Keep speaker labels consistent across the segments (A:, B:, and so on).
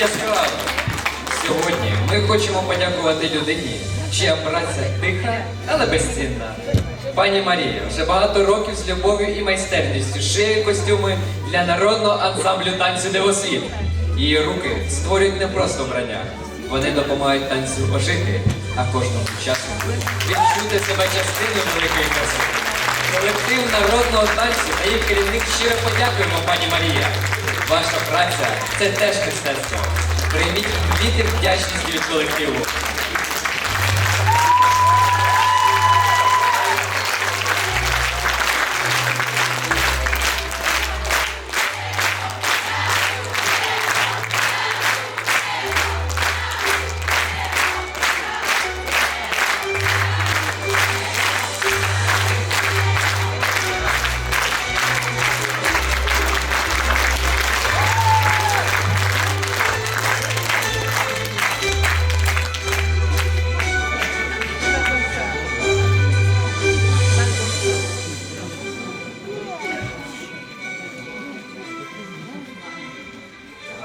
A: яскраво. Сьогодні ми хочемо подякувати людині, чия праця тиха, але безцінна. Пані Марія вже багато років з любов'ю і майстерністю шиє костюми для народного ансамблю танцю Дивосвіт. Її руки створюють не просто вбрання. Вони допомагають танцю ожити, а кожному учаснику відчути себе частиною великої краси. Колектив народного танцю та їх керівник щиро подякуємо, пані Марія. Ваша праця це теж мистецтво. Прийміть вітер вдячність від колективу.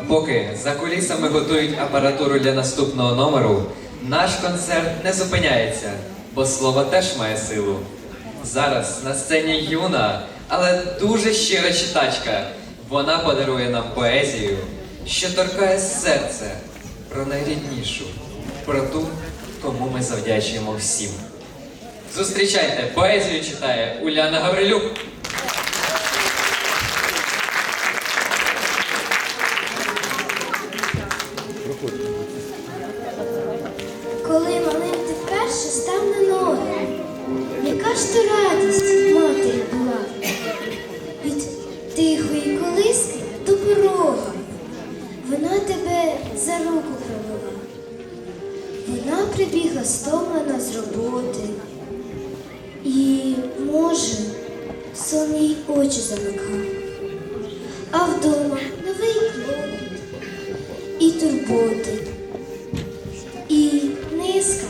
A: Поки за кулісами готують апаратуру для наступного номеру, наш концерт не зупиняється, бо слово теж має силу. Зараз на сцені юна, але дуже щира читачка. Вона подарує нам поезію, що торкає серце про найріднішу, про ту, кому ми завдячуємо всім. Зустрічайте, поезію читає Уляна Гаврилюк.
B: За руку провела. Вона прибігла стомлена з роботи. І, може, сон їй очі замикав. А вдома новий клопіт і турботи. І низка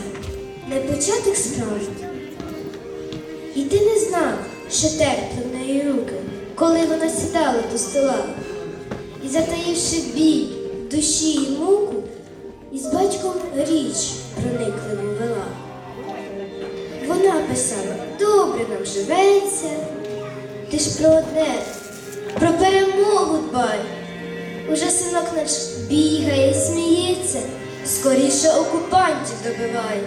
B: непочатих справ. І ти не знав, що терпли в неї руки, коли вона сідала до стола, і затаївши в душі і муку, із батьком річ проникливу вела. Вона писала, добре нам живеться, ти ж про одне, про перемогу дбай. Уже синок наш бігає сміється, скоріше окупантів добиває.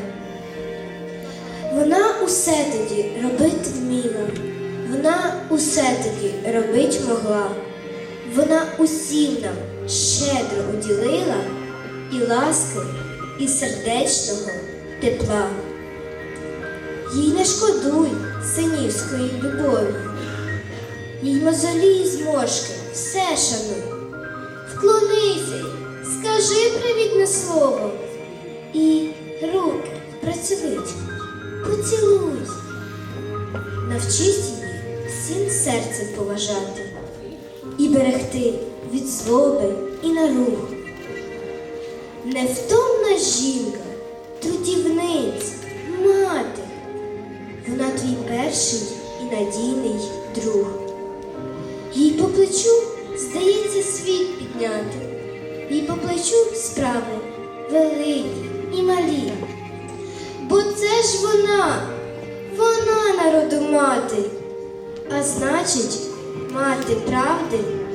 B: Вона усе тоді робить вміла, вона усе тоді робить могла. Вона усім нам щедро уділила і ласки, і сердечного тепла. Їй не шкодуй синівської любові, їй мозолі і зморшки все шануй. Вклонися, скажи привітне слово і руки працюють, поцілуй. Навчись її всім серцем поважати і берегти від злоби і наруг. Невтомна жінка, трудівниця, мати, вона твій перший і надійний друг. Їй по плечу здається світ підняти, їй по плечу справи великі і малі. Бо це ж вона, вона народу мати, а значить, мати правди